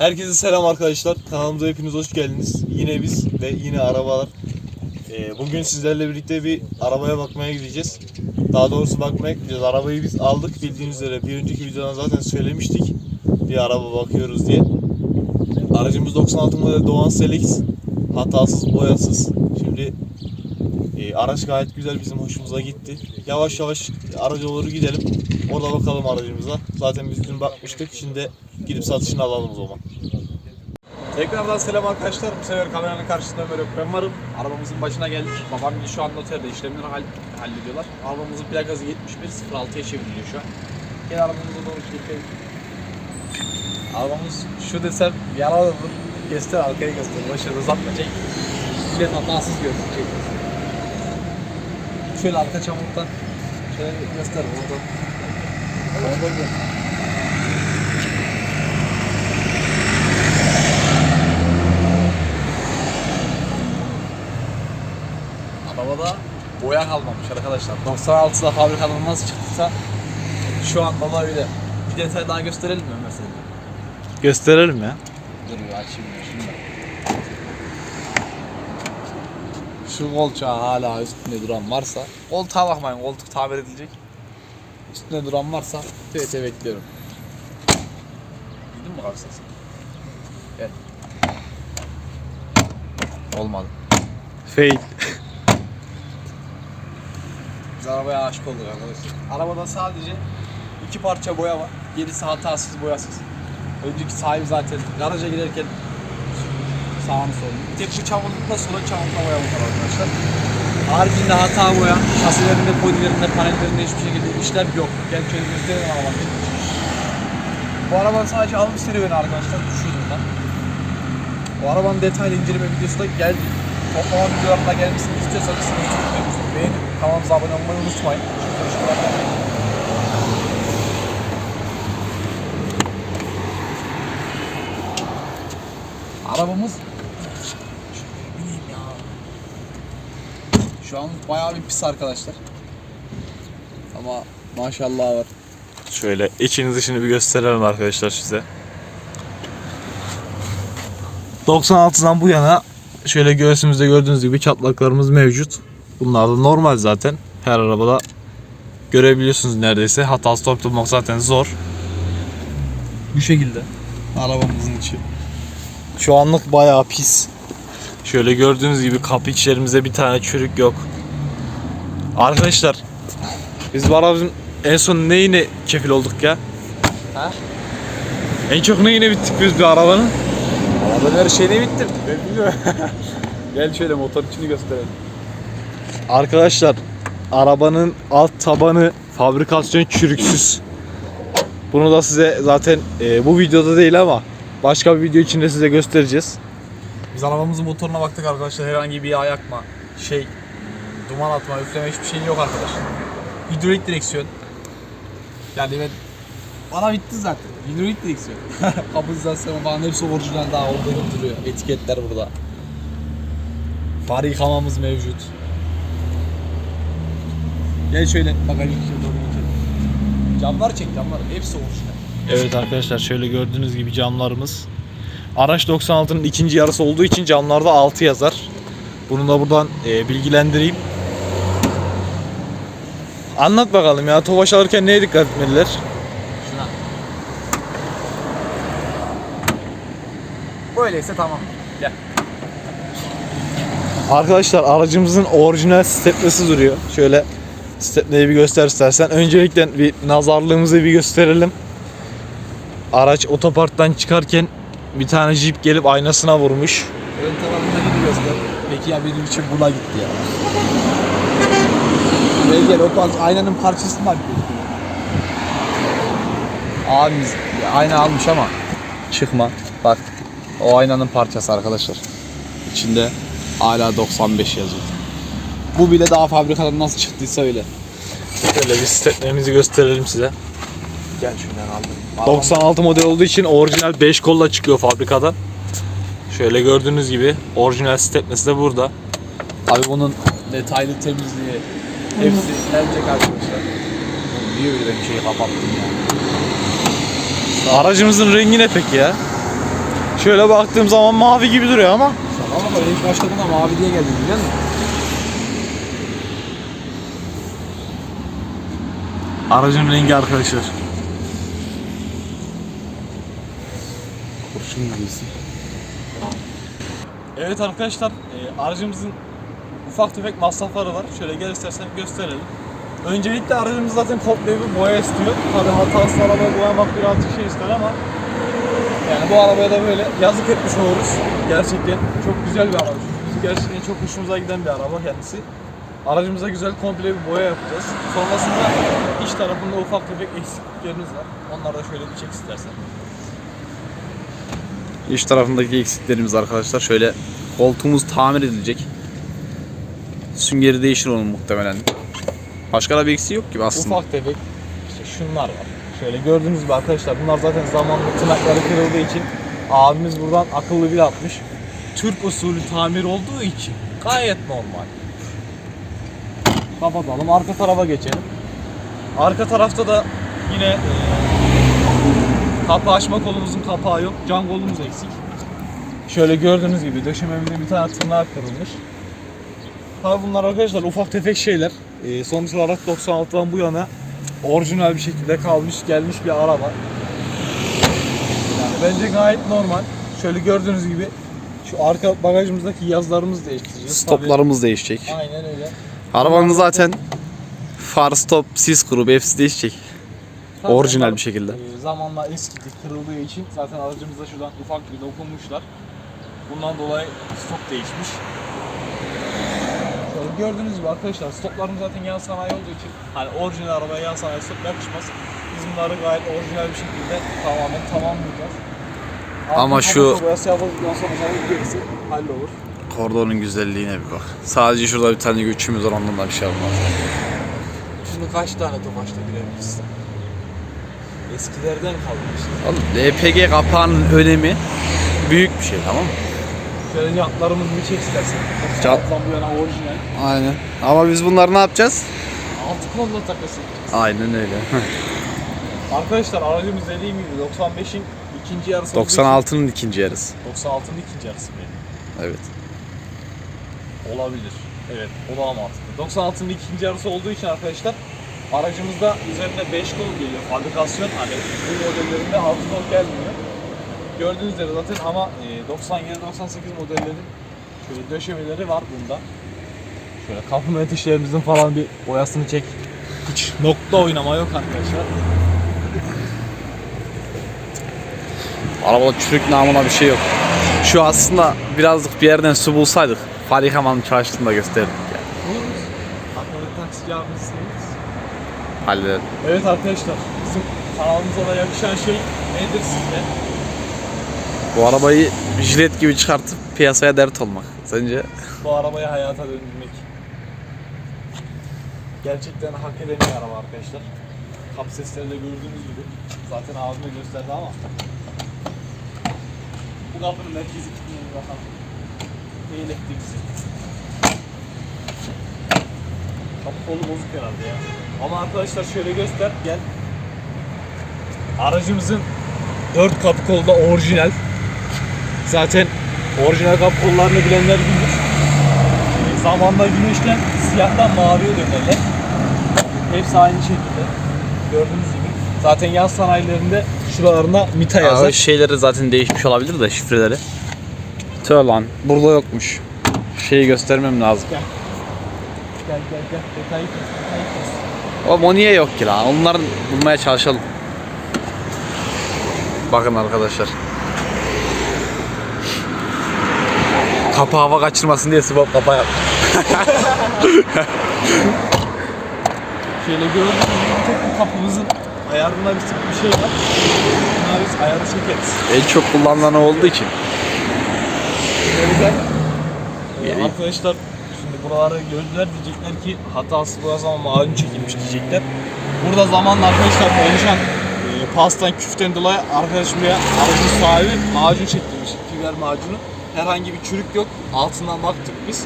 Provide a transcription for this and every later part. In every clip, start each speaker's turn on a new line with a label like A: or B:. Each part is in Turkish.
A: Herkese selam arkadaşlar. Kanalımıza hepiniz hoş geldiniz. Yine biz ve yine arabalar. Ee, bugün sizlerle birlikte bir arabaya bakmaya gideceğiz. Daha doğrusu bakmaya gideceğiz. Arabayı biz aldık bildiğiniz üzere. Bir önceki videodan zaten söylemiştik. Bir araba bakıyoruz diye. Aracımız 96 model Doğan Selix. Hatasız, boyasız. Şimdi e, araç gayet güzel bizim hoşumuza gitti. Yavaş yavaş araca doğru gidelim. Orada bakalım aracımıza. Zaten biz dün bakmıştık. Şimdi gidip satışını alalım o zaman.
B: Tekrardan selam arkadaşlar. Bu sefer kameranın karşısında Ömer yok. Ben varım. Arabamızın başına geldik. Babam şu an noterde işlemleri hall- hallediyorlar. Arabamızın plakası 71 06'ya çevriliyor şu an. Gel arabamıza doğru gidelim. Arabamız şu desem yaralı? Göster arkaya göster. Başarı uzatma çek. Şöyle hatasız çek. Şöyle arka çamurdan şöyle göster oradan. Oradan gör. Arabada boya kalmamış arkadaşlar. 96'da fabrikadan nasıl çıktıysa şu an baba öyle. Bir detay daha gösterelim mi mesela?
A: Gösterelim ya.
B: Dur bir açayım ya şimdi. Şu kolçağı hala üstünde duran varsa koltuğa bakmayın koltuk tamir edilecek. Üstünde duran varsa TT bekliyorum. Gidin mi kalksın? Gel. Olmadı.
A: Fail.
B: Arabaya aşık olduk arkadaşlar. Arabada sadece iki parça boya var. Gerisi hatasız boyasız. Önceki sahibi zaten garaja giderken sağını solunu. Bir tek bu çamurlukla sonra çamurlukla boya var arkadaşlar. Haricinde hata boya, şasilerinde, polilerinde, panellerinde hiçbir şekilde işlem yok. Gel gösterelim arabanın. Bu arabanın sadece alım serüveni arkadaşlar düşürdüm ben. O arabanın detaylı inceleme videosu da geldi. Toplama videolarına gelmesini istiyorsanız beğenip kanalımıza abone olmayı unutmayın. Arabamız. Şu an bayağı bir pis arkadaşlar. Ama maşallah var.
A: Şöyle içini dışını bir gösterelim arkadaşlar size. 96'dan bu yana şöyle göğsümüzde gördüğünüz gibi çatlaklarımız mevcut. Bunlar da normal zaten. Her arabada görebiliyorsunuz neredeyse. Hatası toplamak zaten zor.
B: Bu şekilde. Arabamızın içi.
A: Şu anlık bayağı pis. Şöyle gördüğünüz gibi kapı içlerimizde bir tane çürük yok. Arkadaşlar biz bu arabamızın en son neyine kefil olduk ya?
B: Ha?
A: En çok neyine bittik biz bir arabanın?
B: Arabanın her şeyine bittim. Ben bilmiyorum. Gel şöyle motor içini gösterelim.
A: Arkadaşlar arabanın alt tabanı fabrikasyon çürüksüz. Bunu da size zaten e, bu videoda değil ama başka bir video içinde size göstereceğiz.
B: Biz arabamızın motoruna baktık arkadaşlar. Herhangi bir yağ yakma, şey, duman atma, üfleme hiçbir şey yok arkadaşlar. Hidrolik direksiyon. Yani ben bana bitti zaten. Hidrolik direksiyon. Kapızasyonu falan hepsi orijinal daha gibi duruyor. Etiketler burada. Far yıkamamız mevcut. Gel şöyle bagajın içine doğru geçelim. Camlar çek camlar. Hepsi orijinal.
A: Evet arkadaşlar şöyle gördüğünüz gibi camlarımız. Araç 96'nın ikinci yarısı olduğu için camlarda 6 yazar. Bunu da buradan e, bilgilendireyim. Anlat bakalım ya Tofaş alırken neye dikkat etmeliler?
B: Şuna. Böyleyse tamam. Gel.
A: Arkadaşlar aracımızın orijinal stepnesi duruyor. Şöyle stepneyi bir göster istersen. Öncelikle bir nazarlığımızı bir gösterelim. Araç otoparktan çıkarken bir tane jip gelip aynasına vurmuş.
B: Ön tarafındaki bir göster. Peki ya benim için buna gitti ya. Gel gel o par- aynanın parçasını da bir göster. Abimiz ayna almış ama çıkma. Bak o aynanın parçası arkadaşlar. İçinde hala 95 yazıyor. Bu bile daha fabrikadan nasıl çıktıysa öyle.
A: Şöyle bir stepnemizi gösterelim size.
B: Gel şuradan aldım.
A: 96 model olduğu için orijinal 5 kolla çıkıyor fabrikadan. Şöyle gördüğünüz gibi orijinal stepnesi de burada.
B: Abi bunun detaylı temizliği hepsi gelecek arkadaşlar. Niye öyle bir şeyi kapattın ya?
A: Aracımızın rengi ne peki ya? Şöyle baktığım zaman mavi gibi duruyor ama.
C: Ama böyle ilk başladığında mavi diye geldi biliyor musun?
A: Aracın rengi arkadaşlar. Kurşun gibisi. Evet arkadaşlar, e, aracımızın ufak tefek masrafları var. Şöyle gel istersen gösterelim. Öncelikle aracımız zaten komple bir boya istiyor. Tabii hatasız arabayı boyamak birazcık şey ister ama yani bu arabaya da böyle yazık etmiş oluruz. Gerçekten çok güzel bir araba. Gerçekten çok hoşumuza giden bir araba kendisi. Aracımıza güzel komple bir boya yapacağız. Sonrasında iç tarafında ufak tefek eksikliklerimiz var. Onları da şöyle bir çek istersen.
B: İç tarafındaki eksiklerimiz arkadaşlar şöyle koltuğumuz tamir edilecek. Süngeri değişir onun muhtemelen. Başka da bir eksiği yok gibi aslında.
A: Ufak tefek işte şunlar var. Şöyle gördüğünüz gibi arkadaşlar bunlar zaten zamanla tırnakları kırıldığı için abimiz buradan akıllı bir atmış. Türk usulü tamir olduğu için gayet normal. Kapatalım arka tarafa geçelim. Arka tarafta da yine e, kapı açma kolumuzun kapağı yok. Can kolumuz eksik. Şöyle gördüğünüz gibi döşememizde bir tane tırnağı kırılmış. Tabi bunlar arkadaşlar ufak tefek şeyler. Ee, sonuç olarak 96'dan bu yana orijinal bir şekilde kalmış gelmiş bir araba. Yani bence gayet normal. Şöyle gördüğünüz gibi şu arka bagajımızdaki yazılarımızı değiştireceğiz.
B: Stoplarımız değişecek.
A: Tabii, aynen öyle.
B: Arabanın zaten far stop, sis grubu hepsi değişecek.
A: Tabii
B: Orijinal
A: onlar,
B: bir şekilde.
A: e, zamanla eskidi, kırıldığı için zaten aracımızda şuradan ufak bir dokunmuşlar. Bundan dolayı stok değişmiş. Şöyle gördüğünüz gibi arkadaşlar stoplarım zaten yan sanayi olduğu için hani orijinal arabaya yan sanayi stop yakışmaz. Biz bunları gayet orijinal bir şekilde tamamen tamamlayacağız.
B: Ama
A: Artık
B: şu-
A: boyası yapıldıktan sonra gerisi hallolur.
B: Kordonun güzelliğine bir bak. Sadece şurada bir tane göçümüz var ondan da bir şey olmaz.
A: Şunu kaç tane Tofaş'ta girebilirsin? Eskilerden kalmış.
B: Oğlum, LPG kapağının önemi büyük bir şey tamam mı?
A: Şöyle jantlarımızı bir çek istersen. Alttan bu yana orijinal.
B: Aynen. Ama biz bunları ne yapacağız?
A: Altı konuda takası.
B: Aynen öyle.
A: Arkadaşlar aracımız dediğim gibi 95'in ikinci yarısı olduğu için-
B: 96'nın ikinci yarısı.
A: 96'nın ikinci yarısı benim.
B: Evet.
A: Olabilir. Evet o daha mantıklı. 96'nın ikinci yarısı olduğu için arkadaşlar aracımızda üzerinde 5 kol geliyor fabrikasyon. Hani bu modellerinde 6 kol gelmiyor. Gördüğünüz üzere zaten ama e, 97-98 modellerin şöyle döşemeleri var bunda. Şöyle kapı menteşelerimizin falan bir boyasını çek. Hiç nokta oynama yok arkadaşlar.
B: Arabada çürük namına bir şey yok. Şu aslında birazcık bir yerden su bulsaydık far yıkamanın çalıştığını da gösterirdik yani.
A: Aklımda taksici abimizsiniz.
B: Halledelim.
A: Evet arkadaşlar, bizim kanalımıza da yakışan şey nedir sizce?
B: Bu arabayı jilet gibi çıkartıp piyasaya dert olmak. Sence?
A: Bu arabayı hayata döndürmek. Gerçekten hak eden bir araba arkadaşlar. Kap sesleri de gördüğünüz gibi. Zaten ağzımda gösterdi ama. Bu kapının merkezi kilitliğine bir bakalım. Bizi. Kapı kolu bozuk herhalde ya. Ama arkadaşlar şöyle göster, gel. Aracımızın 4 kapı kolu da orijinal. Zaten orijinal kapı kollarını bilenler bilir. Ee, Zamanla güneşten siyahtan maviye dönerler. Hepsi aynı şekilde. Gördüğünüz gibi. Zaten yan sanayilerinde şuralarında mita yazar.
B: Abi şeyleri zaten değişmiş olabilir de şifreleri. Tüh lan burada yokmuş. Şeyi göstermem lazım.
A: Gel gel gel. Detayı kes. Detayı kes.
B: Oğlum o niye yok ki lan? Onların bulmaya çalışalım. Bakın arkadaşlar. Kapağı hava kaçırmasın diye swap kapağı yaptım.
A: Şöyle gördüğünüz gibi bir tek bu kapımızın ayarında bir, bir şey var. Bunları biz ayarı çekeriz.
B: En çok kullanılan olduğu için.
A: Şöyle gel. Ee, arkadaşlar şimdi buraları gördüler diyecekler ki hatası bu zaman macun çekilmiş diyecekler. Burada zamanla arkadaşlar oluşan e, pastan küften dolayı arkadaşım ya aracın sahibi macun çektirmiş. Fiber macunu. Herhangi bir çürük yok. Altından baktık biz.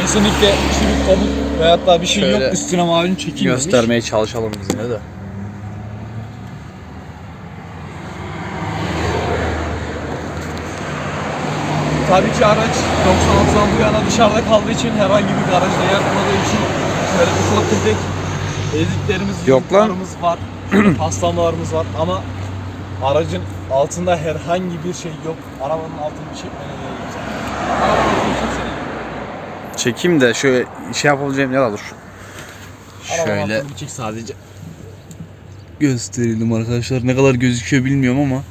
A: Kesinlikle çürük kabuk veyahut da bir şey
B: Şöyle
A: yok. Üstüne macun çekilmemiş.
B: Göstermeye çalışalım biz yine de.
A: Tabii ki araç 96'dan bu yana dışarıda kaldığı için herhangi bir garajda yakmadığı için şöyle ufak tefek eziklerimiz,
B: Yok lan.
A: var, paslamalarımız var ama aracın altında herhangi bir şey yok. Arabanın altını çekmene gerek yok. Arabanın altını çeksene.
B: Çekeyim de şöyle şey yapabileceğim yer alır.
A: Arabanın
B: Şöyle
A: altını çek sadece.
B: gösterelim arkadaşlar. Ne kadar gözüküyor bilmiyorum ama.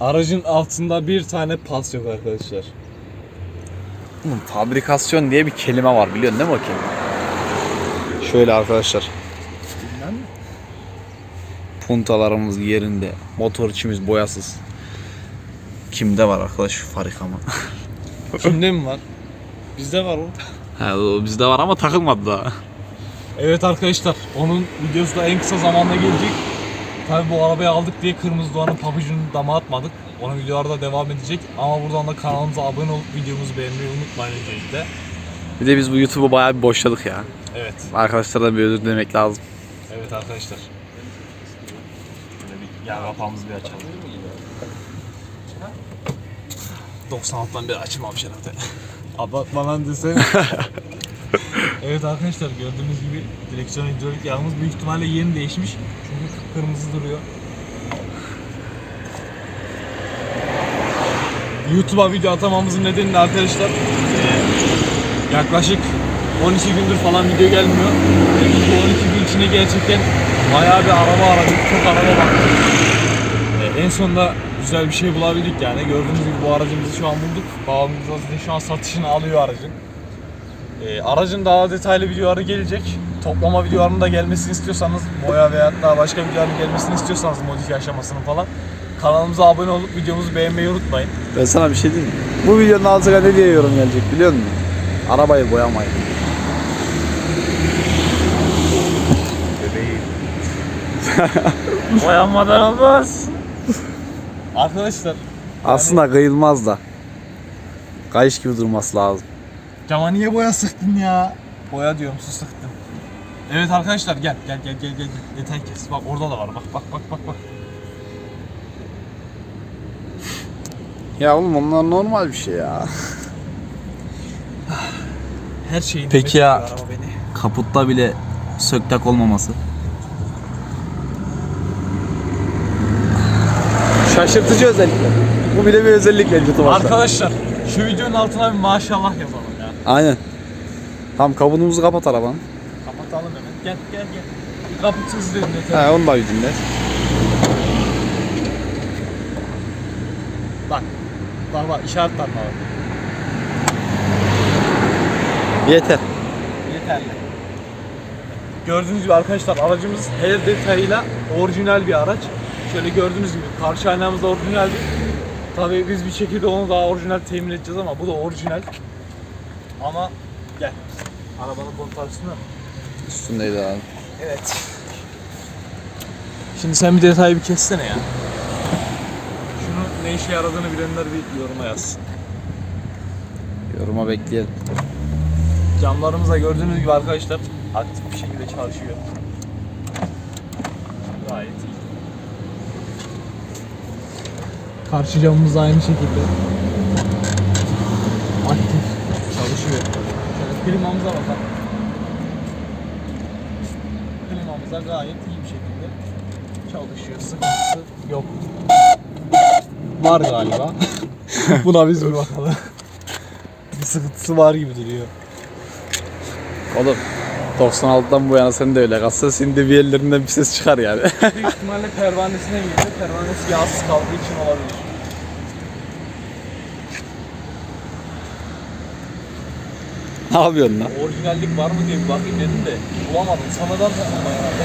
A: Aracın altında bir tane pas yok arkadaşlar.
B: Oğlum, fabrikasyon diye bir kelime var biliyorsun değil mi o kelime? Şöyle arkadaşlar. Puntalarımız yerinde. Motor içimiz boyasız. Kimde var arkadaş şu farikama?
A: Kimde mi var? Bizde var o.
B: ha, o bizde var ama takılmadı daha.
A: Evet arkadaşlar onun videosu da en kısa zamanda gelecek. Tabi bu arabayı aldık diye Kırmızı Doğan'ın pabucunu dama atmadık. Onun videolarda devam edecek. Ama buradan da kanalımıza abone olup videomuzu beğenmeyi unutmayın öncelikle.
B: Bir de biz bu YouTube'u bayağı bir boşladık ya.
A: Evet.
B: Arkadaşlara bir özür dilemek lazım.
A: Evet arkadaşlar. Böyle bir yer kapağımızı bir açalım. 96'dan beri açılmamış herhalde. Abartma lan desene. evet arkadaşlar gördüğünüz gibi direksiyon hidrolik yağımız büyük ihtimalle yeni değişmiş. Kırmızı duruyor. YouTube'a video atamamızın nedeni de arkadaşlar yaklaşık 12 gündür falan video gelmiyor. Bu 12 gün içinde gerçekten bayağı bir araba aradık, çok araba baktık. Eee, en sonunda güzel bir şey bulabildik yani. Gördüğünüz gibi bu aracımızı şu an bulduk. Babamız şu an satışını alıyor aracın. Aracın daha detaylı videoları gelecek. Toplama videolarının da gelmesini istiyorsanız, boya veya da başka videoların gelmesini istiyorsanız modifiye aşamasının falan kanalımıza abone olup videomuzu beğenmeyi unutmayın.
B: Ben sana bir şey diyeyim mi? Bu videonun altına ne diye yorum gelecek biliyor musun? Arabayı boyamayın.
A: Boyanmadan olmaz. Arkadaşlar
B: Aslında kıyılmaz da. Kayış gibi durması lazım.
A: cama niye boya sıktın ya? Boya diyorum su sıktım. Evet arkadaşlar gel gel gel gel gel detay kes. Bak orada da var bak bak bak bak bak.
B: Ya oğlum onlar normal bir şey ya.
A: Her şeyin
B: Peki ya-
A: araba beni.
B: Kaputta bile söktak olmaması. Şaşırtıcı özellikler. Bu bile bir özellik YouTube
A: Arkadaşlar şu videonun altına bir maşallah yazalım ya.
B: Aynen. Tam kabunumuzu kapat arabanın.
A: Gel gel gel. Bir kaput sesi dedim yeter.
B: He onu da bir dinle.
A: Bak. Bak bak işaret bak.
B: Yeter.
A: Yeterli. Gördüğünüz gibi arkadaşlar aracımız her detayıyla orijinal bir araç. Şöyle gördüğünüz gibi karşı aynamız da orijinal. Tabii biz bir şekilde onu daha orijinal temin edeceğiz ama bu da orijinal. Ama gel. Arabanın kontarsında mı?
B: Üstündeydi abi.
A: Evet. Şimdi sen bir detayı bir kessene ya. Şunu ne işe yaradığını bilenler bir yoruma yazsın.
B: Yoruma bekleyelim.
A: Camlarımız da gördüğünüz gibi arkadaşlar aktif bir şekilde çalışıyor. Gayet iyi. Karşı camımız da aynı şekilde aktif çalışıyor. Şöyle klimamıza bakalım. Da gayet iyi bir şekilde çalışıyor. Sıkıntısı yok. Var galiba. Buna biz bir bakalım. bir sıkıntısı var gibi duruyor.
B: Oğlum 96'dan bu yana sen de öyle kalsa senin de bir yerlerinden bir ses çıkar yani.
A: Büyük ihtimalle pervanesine girdi. Pervanesi yağsız kaldığı için olabilir.
B: Ne yapıyorsun lan?
A: Orijinallik var mı diye bir bakayım dedim de bulamadım. Sonradan takılma herhalde.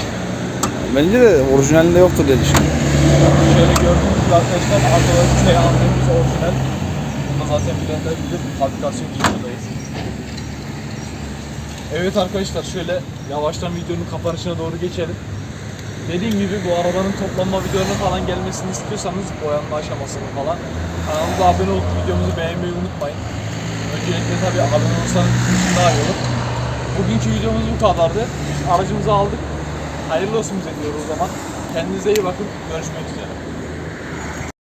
B: Bence de orijinalinde yoktur diye düşünüyorum.
A: Şöyle gördüğünüz arkadaşlar arkada şey anlamımız orijinal. Bunu zaten bilenler bilir. Fabrikasyon videodayız. Evet arkadaşlar şöyle yavaştan videonun kapanışına doğru geçelim. Dediğim gibi bu arabanın toplanma videolarına falan gelmesini istiyorsanız boyanma aşamasını falan kanalımıza abone olup videomuzu beğenmeyi unutmayın. Öncelikle tabii abone olursanız bizim için daha iyi olur. Bugünkü videomuz bu kadardı. Aracımızı aldık. Hayırlı olsun bize diyoruz o zaman. Kendinize iyi bakın. Görüşmek üzere.